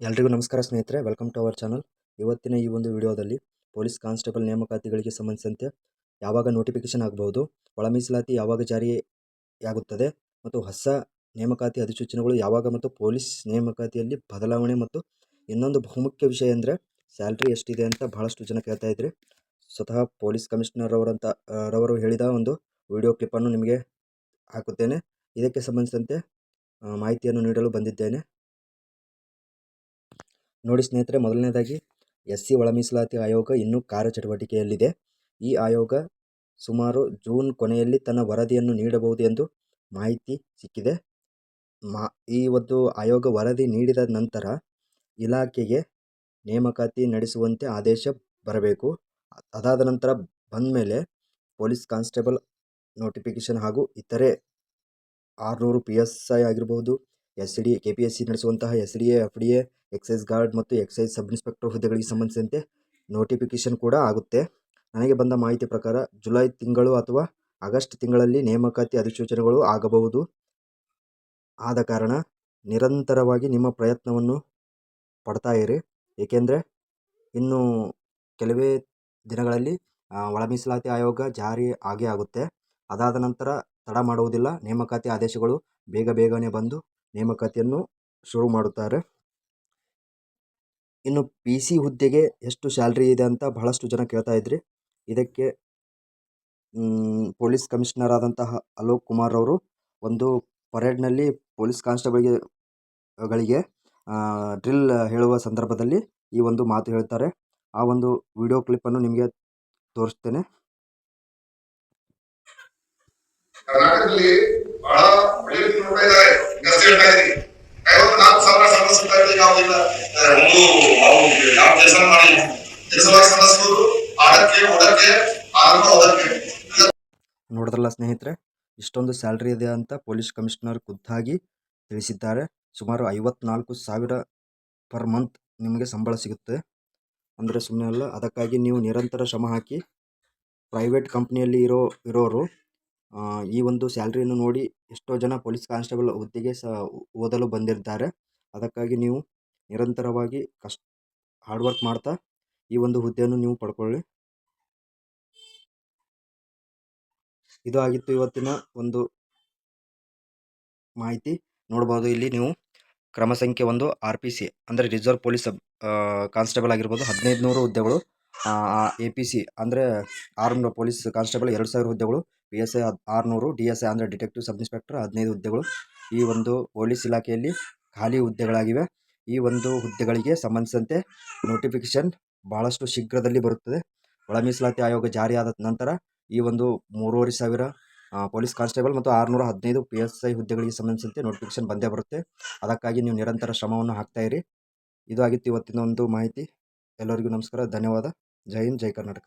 ಎಲ್ರಿಗೂ ನಮಸ್ಕಾರ ಸ್ನೇಹಿತರೆ ವೆಲ್ಕಮ್ ಟು ಅವರ್ ಚಾನಲ್ ಇವತ್ತಿನ ಈ ಒಂದು ವಿಡಿಯೋದಲ್ಲಿ ಪೊಲೀಸ್ ಕಾನ್ಸ್ಟೇಬಲ್ ನೇಮಕಾತಿಗಳಿಗೆ ಸಂಬಂಧಿಸಿದಂತೆ ಯಾವಾಗ ನೋಟಿಫಿಕೇಶನ್ ಆಗಬಹುದು, ಒಳ ಮೀಸಲಾತಿ ಯಾವಾಗ ಜಾರಿಯಾಗುತ್ತದೆ ಮತ್ತು ಹೊಸ ನೇಮಕಾತಿ ಅಧಿಸೂಚನೆಗಳು ಯಾವಾಗ ಮತ್ತು ಪೊಲೀಸ್ ನೇಮಕಾತಿಯಲ್ಲಿ ಬದಲಾವಣೆ ಮತ್ತು ಇನ್ನೊಂದು ಬಹುಮುಖ್ಯ ವಿಷಯ ಅಂದರೆ ಸ್ಯಾಲ್ರಿ ಎಷ್ಟಿದೆ ಅಂತ ಬಹಳಷ್ಟು ಜನ ಕೇಳ್ತಾ ಇದ್ರಿ. ಸ್ವತಃ ಪೊಲೀಸ್ ಕಮಿಷನರ್ ಅವರಂತ ರವರು ಹೇಳಿದ ಒಂದು ವಿಡಿಯೋ ಕ್ಲಿಪ್ಪನ್ನು ನಿಮಗೆ ಹಾಕುತ್ತೇನೆ. ಇದಕ್ಕೆ ಸಂಬಂಧಿಸಿದಂತೆ ಮಾಹಿತಿಯನ್ನು ನೀಡಲು ಬಂದಿದ್ದೇನೆ. ನೋಡಿ ಸ್ನೇಹಿತರೆ, ಮೊದಲನೇದಾಗಿ ಎಸ್ ಸಿ ಒಳ ಮೀಸಲಾತಿ ಆಯೋಗ ಇನ್ನೂ ಕಾರ್ಯಚಟುವಟಿಕೆಯಲ್ಲಿದೆ. ಈ ಆಯೋಗ ಸುಮಾರು ಜೂನ್ ಕೊನೆಯಲ್ಲಿ ತನ್ನ ವರದಿಯನ್ನು ನೀಡಬಹುದು ಎಂದು ಮಾಹಿತಿ ಸಿಕ್ಕಿದೆ. ಮಾ, ಈ ಒಂದು ಆಯೋಗ ವರದಿ ನೀಡಿದ ನಂತರ ಇಲಾಖೆಗೆ ನೇಮಕಾತಿ ನಡೆಸುವಂತೆ ಆದೇಶ ಬರಬೇಕು. ಅದಾದ ನಂತರ ಬಂದ ಮೇಲೆ ಪೊಲೀಸ್ ಕಾನ್ಸ್ಟೇಬಲ್ ನೋಟಿಫಿಕೇಶನ್ ಹಾಗೂ ಇತರೆ ಆರುನೂರು ಪಿ ಎಸ್ ಐ ಆಗಿರಬಹುದು S D K P S C ನಡೆಸುವಂತಹ S D A F D A excise guard ಮತ್ತು ಎಕ್ಸೈಸ್ ಸಬ್ ಇನ್ಸ್ಪೆಕ್ಟರ್ ಹುದ್ದೆಗಳಿಗೆ ಸಂಬಂಧಿಸಿದಂತೆ ನೋಟಿಫಿಕೇಷನ್ ಕೂಡ ಆಗುತ್ತೆ. ನನಗೆ ಬಂದ ಮಾಹಿತಿ ಪ್ರಕಾರ ಜುಲೈ ತಿಂಗಳು ಅಥವಾ ಆಗಸ್ಟ್ ತಿಂಗಳಲ್ಲಿ ನೇಮಕಾತಿ ಅಧಿಸೂಚನೆಗಳು ಆಗಬಹುದು. ಆದ ಕಾರಣ ನಿರಂತರವಾಗಿ ನಿಮ್ಮ ಪ್ರಯತ್ನವನ್ನು ಪಡ್ತಾ ಇರಿ. ಏಕೆಂದರೆ ಇನ್ನು ಕೆಲವೇ ದಿನಗಳಲ್ಲಿ ಒಳಮೀಸಲಾತಿ ಒಳ ಮೀಸಲಾತಿ ಆಯೋಗ ಜಾರಿ ಆಗೇ ಆಗುತ್ತೆ. ಅದಾದ ನಂತರ ತಡ ಮಾಡುವುದಿಲ್ಲ. ನೇಮಕಾತಿ ಆದೇಶಗಳು ಬೇಗ ಬೇಗನೆ ಬಂದು ನೇಮಕಾತಿಯನ್ನು ಶುರು ಮಾಡುತ್ತಾರೆ. ಇನ್ನು ಪಿ ಸಿ ಹುದ್ದೆಗೆ ಎಷ್ಟು ಸ್ಯಾಲ್ರಿ ಇದೆ ಅಂತ ಬಹಳಷ್ಟು ಜನ ಕೇಳ್ತಾ ಇದ್ರಿ. ಇದಕ್ಕೆ ಪೊಲೀಸ್ ಕಮಿಷನರ್ ಆದಂತಹ ಅಲೋಕ್ ಕುಮಾರ್ ಅವರು ಒಂದು ಪರೇಡ್ನಲ್ಲಿ ಪೊಲೀಸ್ ಕಾನ್ಸ್ಟೇಬಲ್ಗೆ ಗಳಿಗೆ ಡ್ರಿಲ್ ಹೇಳುವ ಸಂದರ್ಭದಲ್ಲಿ ಈ ಒಂದು ಮಾತು ಹೇಳ್ತಾರೆ. ಆ ಒಂದು ವಿಡಿಯೋ ಕ್ಲಿಪ್ಪನ್ನು ನಿಮಗೆ ತೋರಿಸ್ತೇನೆ. ಬಹಳ ಒಳ್ಳೆ ನೋಡ್ತಾ ಇದ್ದಾರೆ. ಗಸ್ತಿ ಹೇಳ್ತಾ ಇದ್ದೀವಿ ಐವತ್ನಾಲ್ಕು ಸಾವಿರ ಸದಸ್ಯರು ಯಾವುದಿಲ್ಲ. ಒಂದು ನಾವು ಯಾವ ಕೆಲಸ ಮಾಡಿ ಕೆಲಸವಾಗಿ ಸದಸ್ಯರು ಆಡಕ್ಕೆ ಓಡಕ್ಕೆ ಆರಂಭ ಓದಕ್ಕೆ ನೋಡಿದ್ರಲ್ಲ ಸ್ನೇಹಿತರೆ, ಇಷ್ಟೊಂದು ಸ್ಯಾಲ್ರಿ ಇದೆ ಅಂತ ಪೊಲೀಸ್ ಕಮಿಷನರ್ ಖುದ್ದಾಗಿ ತಿಳಿಸಿದ್ದಾರೆ. ಸುಮಾರು ಐವತ್ನಾಲ್ಕು ಸಾವಿರ ಪರ್ ಮಂತ್ ನಿಮಗೆ ಸಂಬಳ ಸಿಗುತ್ತೆ. ಅಂದರೆ ಸುಮ್ಮನೆ ಅಲ್ಲ, ಅದಕ್ಕಾಗಿ ನೀವು ನಿರಂತರ ಶ್ರಮ ಹಾಕಿ, ಪ್ರೈವೇಟ್ ಕಂಪ್ನಿಯಲ್ಲಿ ಇರೋ, ಇರೋರು ಈ ಒಂದು ಸ್ಯಾಲ್ರಿಯನ್ನು ನೋಡಿ ಎಷ್ಟೋ ಜನ ಪೊಲೀಸ್ ಕಾನ್ಸ್ಟೇಬಲ್ ಹುದ್ದೆಗೆ ಸಹ ಓದಲು ಬಂದಿರ್ತಾರೆ. ಅದಕ್ಕಾಗಿ ನೀವು ನಿರಂತರವಾಗಿ ಕಷ್ಟ ಹಾರ್ಡ್ ವರ್ಕ್ ಮಾಡ್ತಾ ಈ ಒಂದು ಹುದ್ದೆಯನ್ನು ನೀವು ಪಡ್ಕೊಳ್ಳಿ. ಇದು ಆಗಿತ್ತು ಇವತ್ತಿನ ಒಂದು ಮಾಹಿತಿ. ನೋಡ್ಬೋದು, ಇಲ್ಲಿ ನೀವು ಕ್ರಮ ಸಂಖ್ಯೆ ಒಂದು, ಆರ್ ಪಿ ಸಿ ಅಂದರೆ ರಿಸರ್ವ್ ಪೊಲೀಸ್ ಕಾನ್ಸ್ಟೇಬಲ್ ಆಗಿರ್ಬೋದು ಹದಿನೈದು ನೂರು ಹುದ್ದೆಗಳು ಎ ಪಿ ಸಿ ಅಂದರೆ ಆರ್ಮ್ಡ್ ಪೊಲೀಸ್ ಕಾನ್ಸ್ಟೇಬಲ್ ಎರಡು ಸಾವಿರ ಹುದ್ದೆಗಳು ಪಿ ಎಸ್ ಐ ಆರುನೂರು, ಡಿ ಎಸ್ ಐ ಅಂದರೆ ಡಿಟೆಕ್ಟಿವ್ ಸಬ್ ಇನ್ಸ್ಪೆಕ್ಟರ್, ಹದಿನೈದು ಹುದ್ದೆಗಳು. ಈ ಒಂದು ಪೊಲೀಸ್ ಇಲಾಖೆಯಲ್ಲಿ ಖಾಲಿ ಹುದ್ದೆಗಳಾಗಿವೆ. ಈ ಒಂದು ಹುದ್ದೆಗಳಿಗೆ ಸಂಬಂಧಿಸಿದಂತೆ ನೋಟಿಫಿಕೇಶನ್ ಭಾಳಷ್ಟು ಶೀಘ್ರದಲ್ಲಿ ಬರುತ್ತದೆ. ಒಳ ಮೀಸಲಾತಿ ಆಯೋಗ ಜಾರಿಯಾದ ನಂತರ ಈ ಒಂದು ಮೂರುವರೆ ಸಾವಿರ ಪೊಲೀಸ್ ಕಾನ್ಸ್ಟೇಬಲ್ ಮತ್ತು ಆರುನೂರ ಹದಿನೈದು ಪಿ ಎಸ್ ಐ ಹುದ್ದೆಗಳಿಗೆ ಸಂಬಂಧಿಸಿದಂತೆ ನೋಟಿಫಿಕೇಶನ್ ಬಂದೇ ಬರುತ್ತೆ. ಅದಕ್ಕಾಗಿ ನೀವು ನಿರಂತರ ಶ್ರಮವನ್ನು ಹಾಕ್ತಾ ಇರಿ. ಇದು ಆಗಿತ್ತು ಇವತ್ತಿನ ಒಂದು ಮಾಹಿತಿ. ಎಲ್ಲರಿಗೂ ನಮಸ್ಕಾರ, ಧನ್ಯವಾದ. ಜೈ ಹಿಂದ್, ಜೈ ಕರ್ನಾಟಕ.